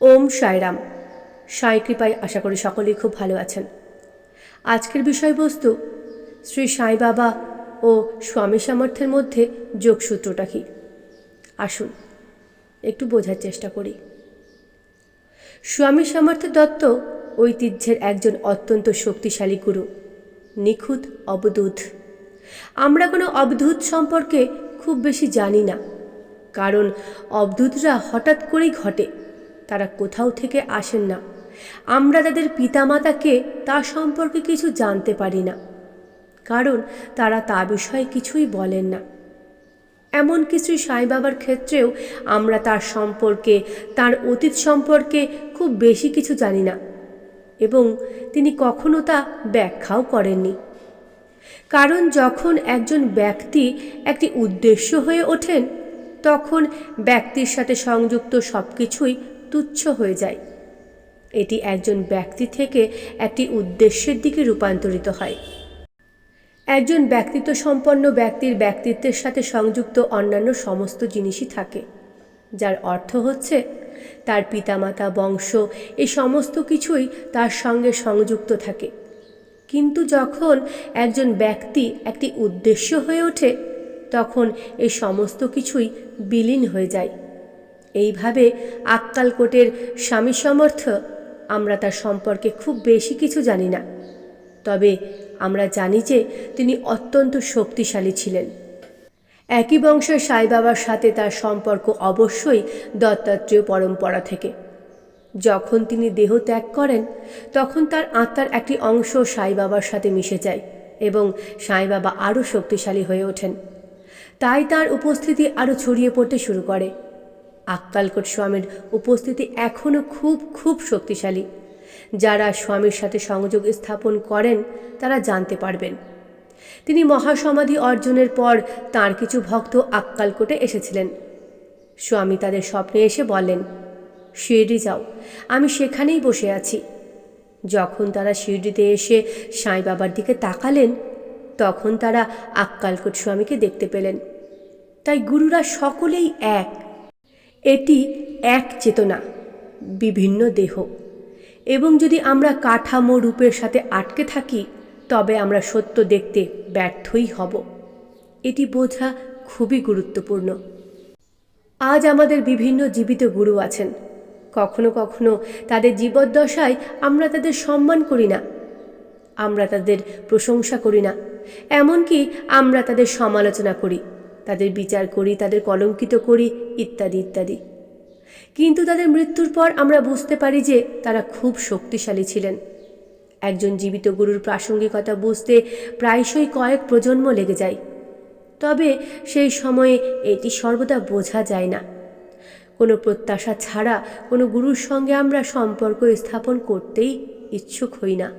ওম সাইরাম। সাই কৃপায় আশা করি সকলেই খুব ভালো আছেন। আজকের বিষয়বস্তু, শ্রী সাই বাবা ও স্বামী সামর্থ্যের মধ্যে যোগসূত্রটা কী? আসুন, একটু বোঝার চেষ্টা করি। স্বামী সামর্থ্য দত্ত ঐতিহ্যের একজন অত্যন্ত শক্তিশালী গুরু, নিখুঁত, অবধূত। আমরা কোনো অবধূত সম্পর্কে খুব বেশি জানি না, কারণ অবধূতরা হঠাৎ করেই ঘটে। তারা কোথাও থেকে আসেন না। আমরা তাদের পিতামাতাকে তা সম্পর্কে কিছু জানতে পারি না। কারণ তারা তা বিষয়ে কিছুই বলেন না। এমনকি শ্রী সাই বাবার ক্ষেত্রেও আমরা তার সম্পর্কে, তার অতীত সম্পর্কে খুব বেশি কিছু জানি না এবং তিনি কখনো তা ব্যাখ্যাও করেননি। কারণ যখন একজন ব্যক্তি একটি উদ্দেশ্য হয়ে ওঠেন, তখন ব্যক্তির সাথে সংযুক্ত সব কিছুই তুচ্ছ হয়ে যায়। এটি একজন ব্যক্তি থেকে একটি উদ্দেশ্যের দিকে রূপান্তরিত হয়। একজন ব্যক্তিত্ব সম্পন্ন ব্যক্তির ব্যক্তিত্বের সাথে সংযুক্ত অন্যান্য সমস্ত জিনিসই থাকে, যার অর্থ হচ্ছে তার পিতামাতা, বংশ, এই সমস্ত কিছুই তার সঙ্গে সংযুক্ত থাকে। কিন্তু যখন একজন ব্যক্তি একটি উদ্দেশ্য হয়ে ওঠে, তখন এই সমস্ত কিছুই বিলীন হয়ে যায়। এইভাবে আক্কালকোটের স্বামী সমর্থ আমরা তার সম্পর্কে খুব বেশি কিছু জানি না। তবে আমরা জানি যে তিনি অত্যন্ত শক্তিশালী ছিলেন। একই বংশের সাই বাবার সাথে তার সম্পর্ক অবশ্যই দত্তাত্রেয় পরম্পরা থেকে। যখন তিনি দেহ ত্যাগ করেন, তখন তার আত্মার একটি অংশ সাই বাবার সাথে মিশে যায় এবং সাই বাবা আরও শক্তিশালী হয়ে ওঠেন। তাই তার উপস্থিতি আরও ছড়িয়ে পড়তে শুরু করে। আক্কালকোট স্বামীর উপস্থিতি এখনও খুব খুব শক্তিশালী। যারা স্বামীর সাথে সংযোগ স্থাপন করেন, তারা জানতে পারবেন। তিনি মহাসমাধি অর্জনের পর তার কিছু ভক্ত আক্কালকোটে এসেছিলেন। স্বামী তাদের স্বপ্নে এসে বলেন শিরডি যাও, আমি সেখানেই বসে আছি। যখন তারা শিরডিতে এসে সাঁই বাবার দিকে তাকালেন, তখন তারা আক্কালকোট স্বামীকে দেখতে পেলেন। তাই গুরুরা সকলেই এক। এটি এক চেতনা, বিভিন্ন দেহ। এবং যদি আমরা কাঠামো রূপের সাথে আটকে থাকি, তবে আমরা সত্য দেখতে ব্যর্থই হব। এটি বোঝা খুবই গুরুত্বপূর্ণ। আজ আমাদের বিভিন্ন জীবিত গুরু আছেন। কখনো কখনো তাদের জীবদ্দশায় আমরা তাদের সম্মান করি না। আমরা তাদের প্রশংসা করি না। এমনকি আমরা তাদের সমালোচনা করি। তাদের বিচার করি, তাদের কলঙ্কিত করি, ইত্যাদি ইত্যাদি। কিন্তু তাদের মৃত্যুর পর আমরা বুঝতে পারি যে তারা খুব শক্তিশালী ছিলেন। একজন জীবিত গুরুর প্রাসঙ্গিকতা বুঝতে প্রায়শই কয়েক প্রজন্ম লেগে যায়। তবে সেই সময়ে এটি সর্বদা বোঝা যায় না। কোনো প্রত্যাশা ছাড়া কোনো গুরুর সঙ্গে আমরা সম্পর্ক স্থাপন করতেই ইচ্ছুক হই না।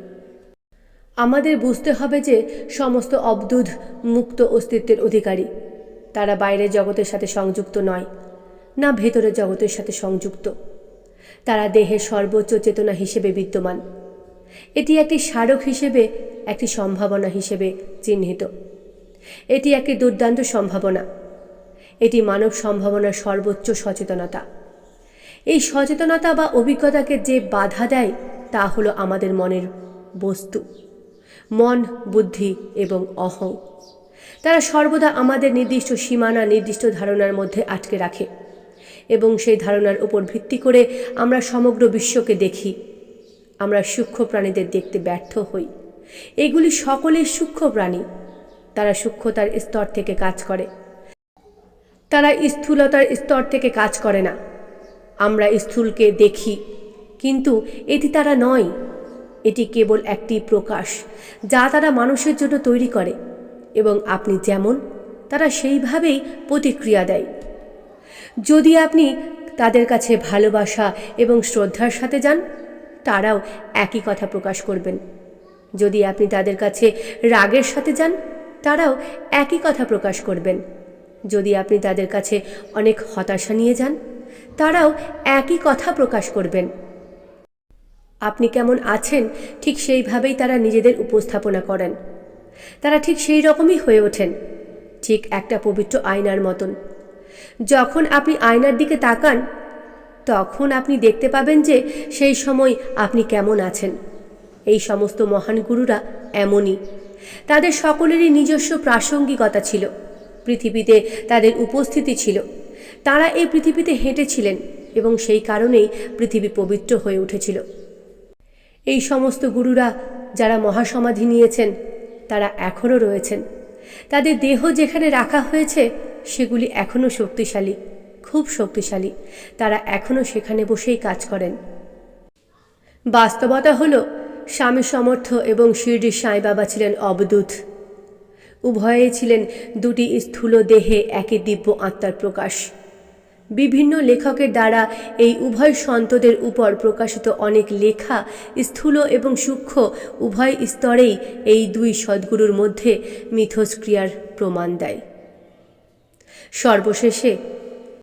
আমাদের বুঝতে হবে যে সমস্ত অবদুধ মুক্ত অস্তিত্বের অধিকারী। তারা বাইরের জগতের সাথে সংযুক্ত নয়, না ভেতরের জগতের সাথে সংযুক্ত। তারা দেহের সর্বোচ্চ চেতনা হিসেবে বিদ্যমান। এটি একটি স্মারক হিসেবে, একটি সম্ভাবনা হিসেবে চিহ্নিত। এটি একটি দুর্দান্ত সম্ভাবনা। এটি মানব সম্ভাবনার সর্বোচ্চ সচেতনতা। এই সচেতনতা বা অভিজ্ঞতাকে যে বাধা দেয়, তা হলো আমাদের মনের বস্তু। মন, বুদ্ধি এবং অহং। তারা সর্বদা আমাদের নির্দিষ্ট সীমানা, নির্দিষ্ট ধারণার মধ্যে আটকে রাখে এবং সেই ধারণার উপর ভিত্তি করে আমরা সমগ্র বিশ্বকে দেখি। আমরা সূক্ষ্ম প্রাণীদের দেখতে ব্যর্থ হই। এগুলি সকলেই সূক্ষ্ম প্রাণী। তারা সূক্ষ্মতার স্তর থেকে কাজ করে। তারা স্থূলতার স্তর থেকে কাজ করে না। আমরা স্থূলকে দেখি, কিন্তু এটি তারা নয়। এটি কেবল একটি প্রকাশ, যা তারা মানুষের জন্য তৈরি করে। এবং আপনি যেমন, তারা সেইভাবেই প্রতিক্রিয়া দেয়। যদি আপনি তাদের কাছে ভালোবাসা এবং শ্রদ্ধার সাথে যান, তারাও একই কথা প্রকাশ করবেন। যদি আপনি তাদের কাছে রাগের সাথে যান, তারাও একই কথা প্রকাশ করবেন। যদি আপনি তাদের কাছে অনেক হতাশা নিয়ে যান, তারাও একই কথা প্রকাশ করবেন। আপনি কেমন আছেন, ঠিক সেইভাবেই তারা নিজেদের উপস্থাপনা করেন। তারা ঠিক সেই রকমই হয়ে ওঠেন, ঠিক একটা পবিত্র আয়নার মতন। যখন আপনি আয়নার দিকে তাকান, তখন আপনি দেখতে পাবেন যে সেই সময় আপনি কেমন আছেন। এই সমস্ত মহান গুরুরা এমনই। তাদের সকলেরই নিজস্ব প্রাসঙ্গিকতা ছিল। পৃথিবীতে তাদের উপস্থিতি ছিল। তারা এই পৃথিবীতে হেঁটেছিলেন এবং সেই কারণেই পৃথিবী পবিত্র হয়ে উঠেছিল। এই সমস্ত গুরুরা যারা মহাসমাধি নিয়েছেন তারা এখনও রয়েছেন। তাদের দেহ যেখানে রাখা হয়েছে, সেগুলি এখনও শক্তিশালী, খুব শক্তিশালী। তারা এখনও সেখানে বসেই কাজ করেন। বাস্তবতা হল, স্বামী সমর্থ এবং শিরডি সাঁই বাবা ছিলেন অবদূত। উভয়ে ছিলেন দুটি স্থূল দেহে একই দিব্য আত্মার প্রকাশ। বিভিন্ন লেখকের দ্বারা এই উভয় সন্তদের উপর প্রকাশিত অনেক লেখা স্থূল এবং সূক্ষ্ম উভয় স্তরেই এই দুই সদ্গুরুর মধ্যে মিথস্ক্রিয়ার প্রমাণ দেয়। সর্বশেষে